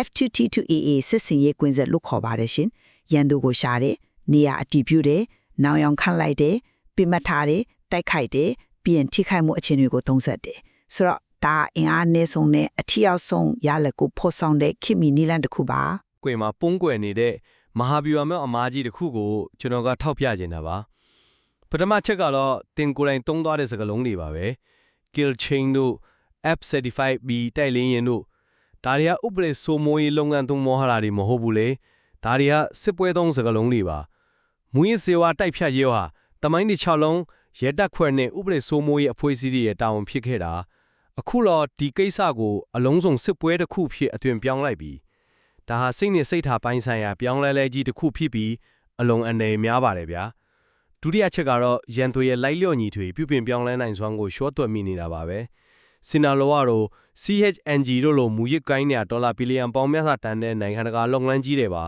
F2T2AA စစ်စင်ရေးကွင်းဆက်လို့ခေါ်ပါတယ်ရှင်။ရန်သူကိုရှာတယ်၊နေရာအတည်ပြုတယ်၊နောင်ရောင်ခန့်လိုက်တယ်၊ပြစ်မှတ်ထားတယ်၊တိုက်ခိုက်တယ်၊ပြီးရင်ထိခိုက်မှုအခြေအနေကိုသုံးဆက်တယ်။ဆိုတော့ ဒါအင်အားနည်းဆုံးနဲ့အထီရောက်ဆုံးရလက်ကိုဖော်ဆောင်တဲ့ခင်မီနီလန်တစ်ခုပါ။ကွင်မှာပုန်းကွယ်နေတဲ့မဟာဗျူဟာမြောက်အမားကြီးတစ်ခုကိုကျွန်တော်ကထောက်ပြနေတာပါ။ပထမချက်ကတော့တင်ကိုယ်တိုင်တုံးသွားတဲ့စကားလုံးတွေပါပဲ။ kill chain တို့ F35B တိုက်လင်းရင်တို့ဒါတွေကဥပဒေစိုးမိုးရေးလုပ်ငန်းသုံးမောဟတာတွေမဟုတ်ဘူးလေဒါတွေကစစ်ပွဲသုံးစကားလုံးတွေပါမူရင်းစေဝါတိုက်ဖြတ်ရေးဟာတမိုင်းဒီ6လုံးရဲတပ်ခွဲနဲ့ဥပဒေစိုးမိုးရေးအဖွဲ့အစည်းတွေရဲ့တာဝန်ဖြစ်ခဲ့တာ အခုတော့ဒီကိစ္စကိုအလုံးစုံစစ်ပွဲတစ်ခုဖြစ်အသွင်ပြောင်းလိုက်ပြီဒါဟာစိတ်နဲ့စိတ်ထားပိုင်းဆိုင်ရာပြောင်းလဲလဲကြီးတစ်ခုဖြစ်ပြီးအလုံးအနေများပါတယ်ဗျာဒုတိယချက်ကတော့ရန်သူရဲ့လိုက်လျော့ညီထွေပြုပြင်ပြောင်းလဲနိုင်စွမ်းကိုရှော့တွက်မိနေတာပါပဲစင်နာလိုဝါတို့ CHNG တို့လိုမူရစ်ကိုင်းနဲ့ဒေါ်လာဘီလီယံပေါင်းများစွာတန်တဲ့နိုင်ငံတကာလုပ်ငန်းကြီးတွေပါ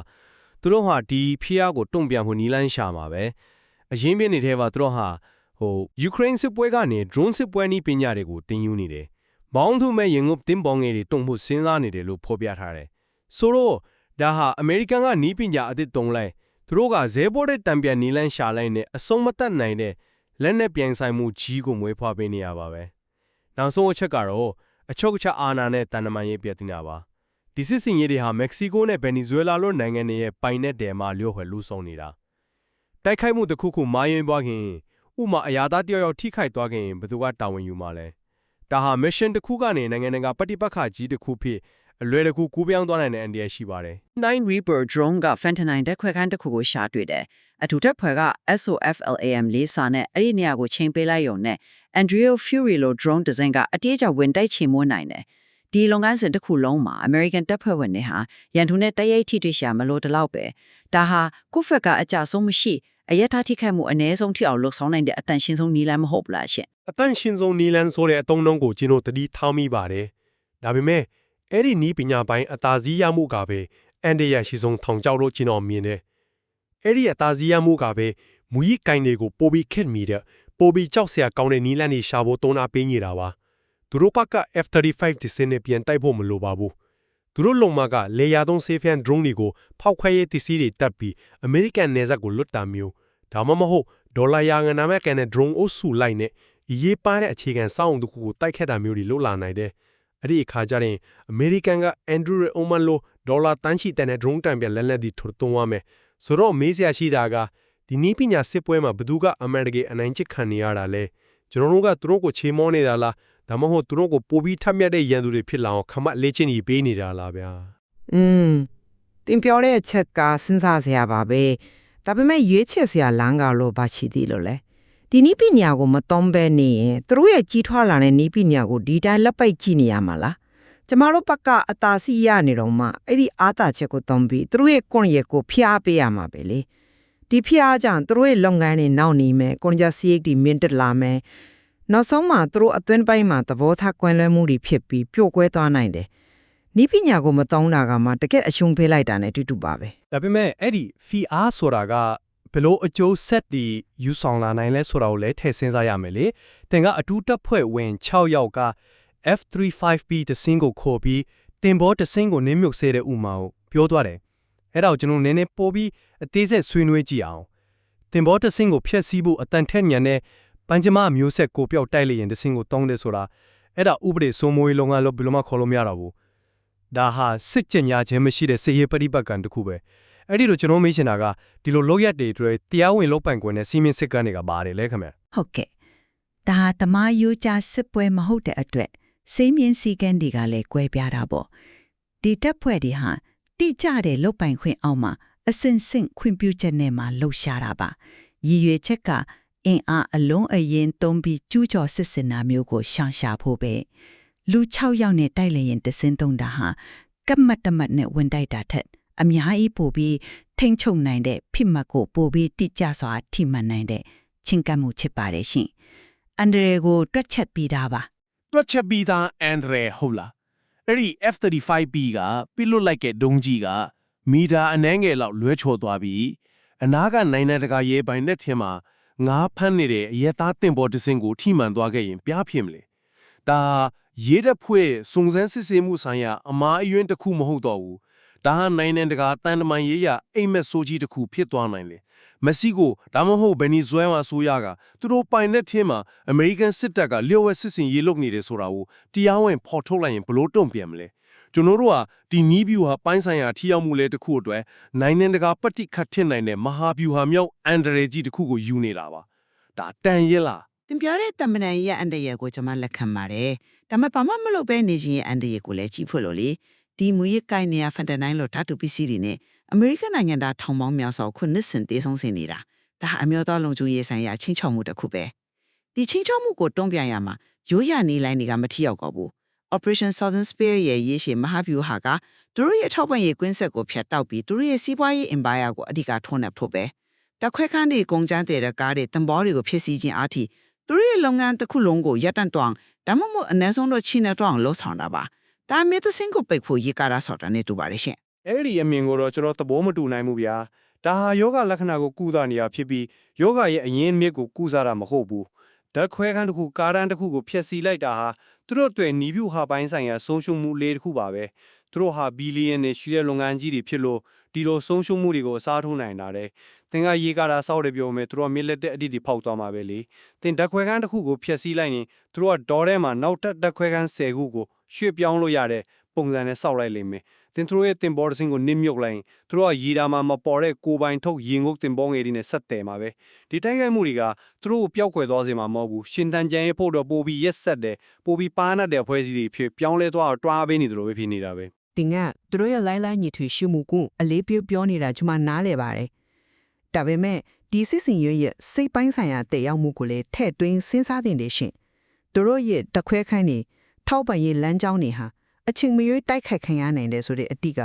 သူတို့ဟာဒီဖိအားကိုတုံ့ပြန်မှုနီးလန်းရှာမှာပဲအရင်ပြနေတဲ့ပါသူတို့ဟာဟိုယူကရိန်းစစ်ပွဲကနေ drone စစ်ပွဲနည်းပညာတွေကိုတင်ယူနေတယ်။ မောင်းထုမဲ့ရင်ငုပ်တင်ပေါင်းငယ်တွေတုံ့ဖို့စဉ်းစားနေတယ်လို့ဖော်ပြထားတယ်။ဆိုတော့ဒါဟာအမေရိကန်ကနီးပညာအသစ်တုံးလိုက်သူတို့ကဇဲဘောတဲ့တံပြန်နီလန်းရှာလိုက်နဲ့အစုံမတက်နိုင်တဲ့လက်နဲ့ပြန်ဆိုင်မှုကြီးကိုမွေးဖွားပေးနေရပါပဲ။နောက်ဆုံးအချက်ကတော့အချုပ်အခြာအာဏာနဲ့တန်တမာရေးပြတင်တာပါဒီစစ်စင်ရေးတွေဟာမက္ကဆီကိုနဲ့ဗင်နီဇွဲလားလိုနိုင်ငံတွေရဲ့ပိုင်နဲ့ဒယ်မှာလျှို့ဝှက်လူဆောင်နေတာတိုက်ခိုက်မှုတစ်ခုခုမာရင်ပွားခင်ဥမာအရာသားတယောက်ယောက်ထိခိုက်သွားခင်ဘယ်သူကတာဝန်ယူမှာလဲ ဒါဟာ mission တစ်ခုကနေနိုင်ငံတကာပဋိပက္ခကြီးတစ်ခုဖြစ်အလွယ်တကူကူးပြောင်းသွားနိုင်တဲ့အန်ဒီရရှိပါတယ်9 Reaper drone က Fentanyl တက်ခွဲခန်းတစ်ခုကိုရှာတွေ့တယ်။အထူးတပ်ဖွဲ့က SOFLAM လေးစာနဲ့အဲ့ဒီနေရာကိုချိန်ပေးလိုက်ရုံနဲ့ Andrea Fury လို drone design ကအတေးကျဝင်တိုက်ချေမွန်းနိုင်တယ်။ဒီလုပ်ငန်းစဉ်တစ်ခုလုံးမှာ American တပ်ဖွဲ့ဝင်တွေဟာရန်သူနဲ့တရိုက်ထိတွေ့ရှာမလို့တလောက်ပဲ။ဒါဟာကိုဖက်ကအကြဆုံးမရှိ အယက်ထားထိခိုက်မှုအ ਨੇ ဆုံးထိအောင်လှုပ်ဆောင်နိုင်တဲ့အတန်ရှင်းဆုံးနီလန်းမဟုတ်ဘူးလားရှင်အတန့်ရှင်းဆုံးနီလန်ဆိုတဲ့အတုံးနှုံးကိုကျွန်တော်တတိထားမိပါတယ်။ဒါပေမဲ့အဲ့ဒီနီးပညာပိုင်းအသာစီးရမှုကပဲအန်ဒီရရှိဆုံးထောင်ကြောက်လို့ကျွန်တော်မြင်တယ်။အဲ့ဒီအသာစီးရမှုကပဲမူကြီးကိုင်းတွေကိုပိုပြီးခက်မိတဲ့ပိုပြီးကြောက်စရာကောင်းတဲ့နီလန်တွေရှာဖို့တွန်းအားပေးနေတာပါ။သူတို့ဘက်က F35 ဒစ်စင်းနဲ့ပြန်တိုက်ဖို့မလိုပါဘူး။ သူတို့လုံမကလေယာသုံးဆေးဖျန် drone တွေကိုဖောက်ခွဲရေးတစီးတွေတပ်ပြီး American နယ်စပ်ကိုလွတ်တာမျိုးဒါမှမဟုတ်ဒေါ်လာရာငနာမဲ့ကန်တဲ့ drone အုပ်စုလိုက်နဲ့ရေးပါတဲ့အခြေခံစောင့်တစ်ခုကိုတိုက်ခတ်တာမျိုးတွေလုပ်လာနိုင်တယ်။အဲ့ဒီအခါကျရင်အမေရိကန်က Andrew Oman လိုဒေါ်လာတန်းချီတန်တဲ့ drone တန်ပြန်လက်လက်ဒီထုတ်သွင်းရမယ်။ဆိုတော့မေးစရာရှိတာကဒီနီးပညာစစ်ပွဲမှာဘသူကအမေရိကန်အနိုင်ကျခံနေရတာလဲ။ကျွန်တော်တို့ကသူတို့ကိုချေမောနေတာလား။ ဒါမှမဟုတ်သူတို့ကိုပိုပြီးထပ်မြက်တဲ့ရန်သူတွေဖြစ်လာအောင်ခမတ်လေ့ကျင့်နေပေးနေတာလားဗျာ။อืมတင်ပြောတဲ့အချက်ကစဉ်းစားစရာပါပဲဒါပေမဲ့ရွေးချယ်စရာလမ်းကလို့ဘာချီသေးလို့လဲဒီနီးပညာကိုမသုံးဘဲနေရင်သူတို့ရဲ့ကြီးထွားလာတဲ့နီးပညာကိုဒီတိုင်းလက်ပိုက်ကြည့်နေရမှာလားကျမတို့ဘက်ကအသာစီရနေတော့မှအဲ့ဒီအာသာချက်ကိုသုံးပြီးသူတို့ရဲ့ကွန်ရက်ကိုဖျားပေးရမှာပဲလေဒီဖျားကြောင့်သူတို့ရဲ့လုပ်ငန်းတွေနောက်နေမယ်ကွန်ကြ CXD မြင့်တက်လာမယ် နောက်ဆုံးမှာသူတို့အသွင်းပိုင်းမှာသဘောထားကွဲလွဲမှုတွေဖြစ်ပြီးပြိုကွဲသွားနိုင်တယ်နီးပညာကိုမသုံးတာကမှတကယ်အရှုံးပေးလိုက်တာနဲ့တူတူပါပဲဒါပေမဲ့အဲ့ဒီ FR ဆိုတာကဘယ်လို့အကျိုးဆက်ဒီယူဆောင်လာနိုင်လဲဆိုတာကိုလည်းထည့်စဉ်းစားရမယ်လေတင်ကအတူတက်ဖွဲ့ဝင်6ယောက်က F35B တစင်းကိုခေါ်ပြီးတင်ဘောတစင်းကိုနင်းမြုပ်စေတဲ့ဥမာကိုပြောသွားတယ်အဲ့ဒါကိုကျွန်တော်နည်းနည်းပို့ပြီးအသေးစိတ်ဆွေးနွေးကြည့်အောင်တင်ဘောတစင်းကိုဖျက်ဆီးဖို့အတန်ထက်ညံတဲ့ ပန်းကျမမျိုးဆက်ကိုပြောက်တိုက်လျင်တစင်းကိုတောင်းတယ်ဆိုတာအဲ့ဒါဥပဒေစိုးမိုးရေးလုပ်ငန်းလို့ဘယ်လိုမှခေါ်လို့မရတော့ဘူးဒါဟာစစ်ကြညာခြင်းမရှိတဲ့စေရေးပฏิပတ်ကံတစ်ခုပဲအဲ့ဒီလိုကျွန်တော်မေးချင်တာကဒီလိုလောက်ရက်တွေအတွက်တရားဝင်လုပ်ပိုင်ခွင့်နဲ့စီမင်းစစ်ကမ်းတွေကပါတယ်လဲခင်ဗျဟုတ်ကဲ့ဒါဟာတမယိုးကြစစ်ပွဲမဟုတ်တဲ့အတွက်စိမ့်မြင့်စည်းကမ်းတွေကလည်းကွဲပြားတာပေါ့ဒီတက်ဖွဲ့တွေဟာတိကျတဲ့လုတ်ပိုင်ခွင့်အောက်မှာအစင်စင်ခွင့်ပြုချက်နဲ့မှလှုပ်ရှားတာပါရည်ရွယ်ချက်က အင်အားအလုံးအရင်သုံးပြီးကျူးကျော်စစ်စင်တာမျိုးကိုရှောင်ရှားဖို့ပဲလူ6ယောက်နဲ့တိုက်လျင်တစင်းသုံးတာဟာကပ်မတ်တမတ်နဲ့ဝင်တိုက်တာထက်အများကြီးပိုပြီးထိမ့်ချုပ်နိုင်တဲ့ဖိမတ်ကိုပိုပြီးတိကျစွာထိမှန်နိုင်တဲ့ချင်းကပ်မှုဖြစ်ပါတယ်ရှင်။အန်ဒရေကိုတွက်ချက်ပြီးသားပါတွက်ချက်ပြီးသားအန်ဒရဲဟုတ်လားအဲ့ဒီ F35B ကပြလွတ်လိုက်တဲ့ဒုံးကြီးကမီတာအနည်းငယ်လောက်လွဲချော်သွားပြီးအနားကနိုင်တဲ့တကာရဲပိုင်နဲ့ထင်မှာ ငါးဖမ်းနေတဲ့အရက်သားတင်ပေါ်တစင်ကိုထိမှန်သွားခဲ့ရင်ပြားဖြစ်မလဲဒါရဲတဲ့ဖွဲ့စုံစမ်းစစ်ဆေးမှုဆိုင်ရာအမားအယွင်းတစ်ခုမဟုတ်တော့ဘူးဒါဟာနိုင်တဲ့တကာတန်တမန်ရေးရအိမ်မက်ဆိုးကြီးတစ်ခုဖြစ်သွားနိုင်လေမက္ဆီကိုဒါမှမဟုတ်ဗင်နီဇွဲလ်အစိုးရကသူတို့ပိုင်တဲ့ထင်းမှာအမေရိကန်စစ်တပ်ကလျှို့ဝှက်စစ်စင်ရေးလုပ်နေတယ်ဆိုတာကိုတရားဝင်ဖော်ထုတ်လိုက်ရင်ဘလို့တုံ့ပြန်မလဲ ကျွန်တော်တို့ကဒီနီးဗျူဟာပိုင်းဆိုင်ရာထိရောက်မှုလဲတစ်ခုအတွက်နိုင်ငံတကာပဋိခတ်ထင်နိုင်တဲ့မဟာဗျူဟာမြောက်အန်ဒရယ်ကြီးတစ်ခုကိုယူနေတာပါဒါတန်ရဲ့လားတင်ပြောတဲ့တမန်ရဲ့အန်ဒရေကိုကျွန်မလက်ခံပါတယ်ဒါမှဘာမှမလုပ်ဘဲနေခြင်းရဲ့အန်ဒရေကိုလည်းကြည့်ဖို့လို့လေဒီမူရကိုင်နေရဖန်တနိုင်လို့ဓာတုပစ္စည်းတွေနဲ့အမေရိကန်နိုင်ငံသားထောင်ပေါင်းများစွာခုနှစ်ဆင်သေးဆုံးစင်နေတာဒါဟာအမျိုးသားလုံခြုံရေးဆိုင်ရာချင်းချောက်မှုတစ်ခုပဲဒီချင်းချောက်မှုကိုတွန်းပြန်ရမှာရိုးရနေလိုင်းတွေကမထီရောက်တော့ဘူး Operation Southern Spear ရဲ့ရေးရှိမဟာဗျူဟာကသူတို့ရဲ့ထောက်ပံ့ရေးကွင်းဆက်ကိုဖျက်တောက်ပြီးသူတို့ရဲ့စီးပွားရေး empire ကိုအဓိကထုံးနှက်ဖို့ပဲတခွဲခန်းတွေကုန်ကျန်းတဲ့ကားတွေတံဘောတွေကိုဖြစ်စီခြင်းအားဖြင့်သူတို့ရဲ့လုပ်ငန်းတစ်ခုလုံးကိုရပ်တန့်သွားဒါမှမဟုတ်အ ਨੇ ဆုံးတော့ချင်းနဲ့တော့လှုပ်ဆောင်တာပါဒါမေသစင်ကိုပိတ်ဖို့ရေးကားတာဆော်တာနဲ့တူပါတယ်ရှင်အဲ့ဒီအမြင်ကိုတော့ကျွန်တော်သဘောမတူနိုင်ဘူးဗျာဒါဟာယောဂလက္ခဏာကိုကုသနေရဖြစ်ပြီးယောဂရဲ့အရင်းမြစ်ကိုကုသတာမဟုတ်ဘူး ဓာတ်ခွဲခန်းတစ်ခုကားတန်းတစ်ခုကိုဖျက်ဆီးလိုက်တာဟာသူတို့အတွက်နီးပြူဟာပိုင်းဆိုင်ရာဆုံးရှုံးမှုလေးတစ်ခုပါပဲသူတို့ဟာဘီလီယံနဲ့ရှိတဲ့လုပ်ငန်းကြီးတွေဖြစ်လို့ဒီလိုဆုံးရှုံးမှုတွေကိုအစားထိုးနိုင်တာတဲ့သင်ကရေးကားတာစောက်တယ်ပြောမယ်သူတို့ကမြစ်လက်တဲ့အတိတ်တွေဖောက်သွားမှာပဲလေသင်ဓာတ်ခွဲခန်းတစ်ခုကိုဖျက်ဆီးလိုက်ရင်သူတို့ကဒေါ်ထဲမှာနောက်ထပ်ဓာတ်ခွဲခန်း10ခုကိုရွှေ့ပြောင်းလို့ရတဲ့ပုံစံနဲ့စောက်လိုက်လိမ့်မယ် တင်သူတို့ရဲ့တင်ဘောတစ်စင်းကိုနစ်မြုပ်လိုက်ရင်သူတို့ကရေတာမှာမပေါ်တဲ့ကိုပိုင်ထုတ်ရေငုတ်တင်ဘောငယ်တွေနဲ့ဆက်တယ်မှာပဲဒီတိုက်ခိုက်မှုတွေကသူတို့ကိုပျောက်ကွယ်သွားစေမှာမဟုတ်ဘူးရှင်တန်ကြံရဲ့ဖို့တော့ပိုပြီးရက်ဆက်တယ်ပိုပြီးပါးနတ်တဲ့အဖွဲ့အစည်းတွေဖြစ်ပြောင်းလဲသွားတော့တွားပေးနေတယ်လို့ပဲဖြစ်နေတာပဲတင်ကသူတို့ရဲ့လိုင်းလိုင်းညီထွေရှုမှုကိုအလေးပြုပြောနေတာကျွန်မနားလဲပါတယ်။ဒါပေမဲ့ဒီစစ်စင်ရွရဲ့စိတ်ပိုင်းဆိုင်ရာတည်ရောက်မှုကိုလည်းထဲ့သွင်းစဉ်းစားတင်တယ်ရှင်။သူတို့ရဲ့တခွဲခန်းနေထောက်ပံ့ရေးလမ်းကြောင်းတွေဟာ အချိန်မရွေးတိုက်ခိုက်ခံရနိုင်တယ်ဆိုတဲ့အတိက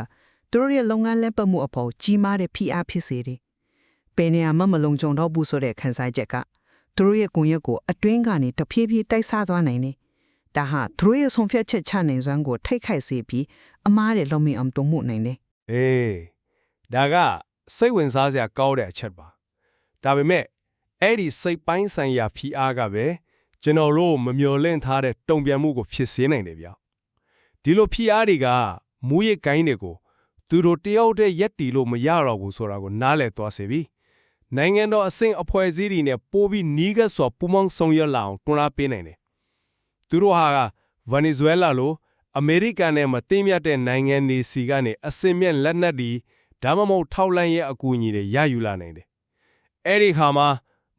သူတို့ရဲ့လုပ်ငန်းလက်ပတ်မှုအပေါ်ကြီးမားတဲ့ဖိအားဖြစ်စေတယ်။ပင်နေရာမမလုံခြုံတော့ဘူးဆိုတဲ့ခန်းစားချက်ကသူတို့ရဲ့ကိုယ်ရက်ကိုအတွင်းကနေတဖြည်းဖြည်းတိုက်စားသွားနိုင်တယ်။ဒါဟာသူတို့ရဲ့ဆုံးဖြတ်ချက်ချနိုင်စွမ်းကိုထိတ်ခိုက်စေပြီးအမားတဲ့လုံမင်းအောင်တုံမှုနိုင်တယ်အေးဒါကစိတ်ဝင်စားစရာကောင်းတဲ့အချက်ပါဒါပေမဲ့အဲ့ဒီစိတ်ပိုင်းဆိုင်ရာဖိအားကပဲကျွန်တော်တို့မမျော်လင့်ထားတဲ့တုံ့ပြန်မှုကိုဖြစ်စေနိုင်တယ်ဗျ ဒီလိုဖိအားတွေကမူရစ်ကိုင်းတွေကိုသူတို့တယောက်တည်းရက်တီလို့မရတော့ဘူးဆိုတာကိုနားလည်သွားစေပြီနိုင်ငံတော်အဆင့်အဖွဲ့အစည်းတွေနဲ့ပိုးပြီးနီးကပ်စွာပူးပေါင်းဆောင်ရွက်လာအောင်တွန်းအားပေးနိုင်တယ်သူတို့ဟာဗန်နီဇွဲလားလို့အမေရိကန်နဲ့မသိမြတ်တဲ့နိုင်ငံတွေစီကနေအစင်မြင့်လက်နက်တွေဒါမှမဟုတ်ထောက်လန့်ရဲ့အကူအညီတွေရယူလာနိုင်တယ်။အဲ့ဒီခါမှာ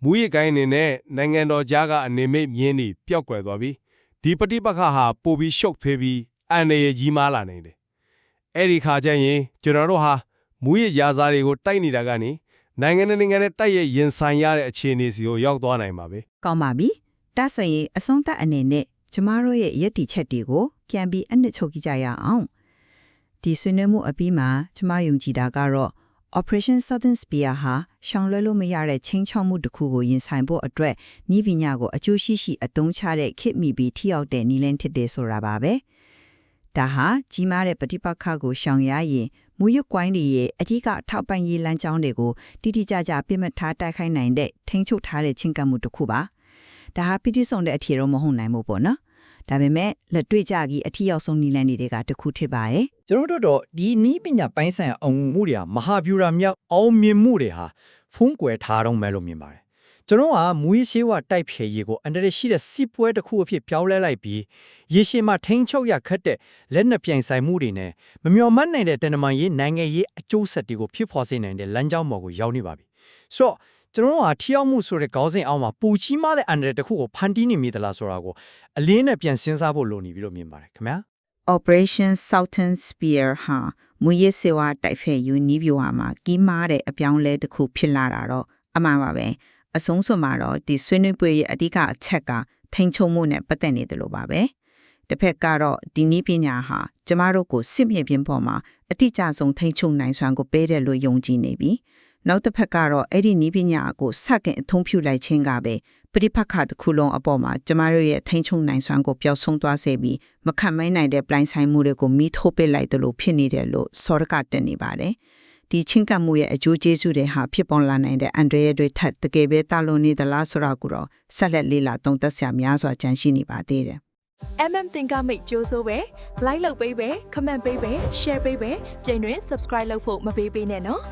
မူရစ်ကိုင်းအနေနဲ့နိုင်ငံတော်ကြားကအနေမိတ်မြင်းတွေပျောက်ကွယ်သွားပြီးဒီပဋိပက္ခဟာပိုပြီးရှုပ်ထွေးပြီး အန္တရာယ်ကြီးမားလာနိုင်တယ်။အဲ့ဒီခါကျရင်ကျွန်တော်တို့ဟာမူရစ်ရာဇာတွေကိုတိုက်နေတာကနေနိုင်ငံနဲ့နိုင်ငံနဲ့တိုက်ရဲ့ရင်ဆိုင်ရတဲ့အခြေအနေစီကိုရောက်သွားနိုင်ပါပဲကောင်းပါပြီဒါဆိုရင်အဆုံးသတ်အနေနဲ့ကျမတို့ရဲ့ယက်တီချက်တွေကိုပြန်ပြီးအနှစ်ချုပ်ကြည့်ကြရအောင်ဒီဆွေးနွေးမှုအပြီးမှာကျမယုံကြည်တာကတော့ Operation Southern Spear ဟာရှောင်လွှဲလို့မရတဲ့ချင်းချောက်မှုတစ်ခုကိုရင်ဆိုင်ဖို့အတွက်ဤပညာကိုအကျိုးရှိရှိအသုံးချတဲ့ခေတ်မီပြီးထိရောက်တဲ့နည်းလမ်းဖြစ်တယ်ဆိုတာပါပဲ ဒါဟာကြီးမားတဲ့ပဋိပက္ခကိုရှောင်ရရင်မူရကွိုင်းတွေရဲ့အထူးအထောက်ပံ့ရေးလမ်းကြောင်းတွေကိုတိတိကျကျပြစ်မှတ်ထားတိုက်ခိုက်နိုင်တဲ့ထိန်းချုပ်ထားတဲ့ချင်းကပ်မှုတစ်ခုပါဒါဟာပိဋိဆောင်တဲ့အထည်တော့မဟုတ်နိုင်ဘူးပေါ့နော်ဒါပေမဲ့လက်တွေ့ကြကြီးအထီးရောက်ဆုံးနည်းလမ်းတွေကတစ်ခုဖြစ်ပါရဲ့ကျွန်တော်တို့တော့ဒီနီးပညာပိုင်းဆိုင်ရာအောင်မှုတွေကမဟာဗျူရာမြောက်အောင်မြင်မှုတွေဟာဖုံးကွယ်ထားတော့မယ်လို့မြင်ပါတယ် ကျွန်တော်ကမူရေးရှိဝတိုက်ဖြေရေးကိုအန်တရရှိတဲ့စီပွဲတစ်ခုအဖြစ်ပြောင်းလဲလိုက်ပြီးရေရှည်မှာထိန်းချုပ်ရခတ်တဲ့လက်နက်ပြိုင်ဆိုင်မှုတွေနဲ့မမျှော်မှန်းနိုင်တဲ့တန်တမာရေးနိုင်ငံရေးအကျိုးဆက်တွေကိုဖြစ်ပေါ်စေနိုင်တဲ့လမ်းကြောင်းပေါ်ကိုရောက်နေပါပြီဆိုတော့ကျွန်တော်တို့ဟာထီအောင်မှုဆိုတဲ့ခေါင်းစဉ်အောက်မှာပူကြီးမားတဲ့အန်တရတစ်ခုကိုဖန်တီးနေမိသလားဆိုတာကိုအလင်းနဲ့ပြန်စဉ်းစားဖို့လိုနေပြီလို့မြင်ပါတယ်ခင်ဗျာ Operation Southern Spear ဟာမူရစ်စေဝါတိုက်ဖက်ယူနီးပြိုဟာမှာကြီးမားတဲ့အပြောင်းလဲတစ်ခုဖြစ်လာတာတော့အမှန်ပါပဲ အဆုံးစွန်မှာတော့ဒီဆွေးနွေးပွဲရဲ့အဓိကအချက်ကထိန်ချုံမှုနဲ့ပတ်သက်နေတယ်လို့ပါပဲတစ်ဖက်ကတော့ဒီနီးပညာဟာကျမတို့ကိုစစ်မြေပြင်ပေါ်မှာအတိအကျဆုံးထိန်ချုံနိုင်စွမ်းကိုပေးတယ်လို့ယုံကြည်နေပြီနောက်တစ်ဖက်ကတော့အဲ့ဒီနီးပညာကိုစခင်အသုံးပြုလိုက်ခြင်းကပဲပရိပက္ခတစ်ခုလုံးအပေါ်မှာကျမတို့ရဲ့ထိန်ချုံနိုင်စွမ်းကိုပျောက်ဆုံးသွားစေပြီးမခံမိုင်းနိုင်တဲ့ပလိုင်ဆိုင်မှုတွေကိုမိထိုးပစ်လိုက်တယ်လို့ဖြစ်နေတယ်လို့စောရကတက်နေပါတယ် ဒီချင်းကပ်မှုရဲ့အကျိုးကျေးဇူးတွေဟာဖြစ်ပေါ်လာနိုင်တဲ့အန်ဒရရဲ့တွေထက်တကယ်ပဲတာလွန်နေသလားဆိုတာကိုတော့ဆက်လက်လေ့လာသုံးသပ်ဆရာများစွာကြံရှိနေပါသေးတယ် MM သင်္ကမိတ်ကြိုးစိုးပဲ like လုပ်ပေးပဲ comment ပေးပဲ share ပေးပဲကြိမ်တွင် subscribe လုပ်ဖို့မပေးပေးနဲ့နော်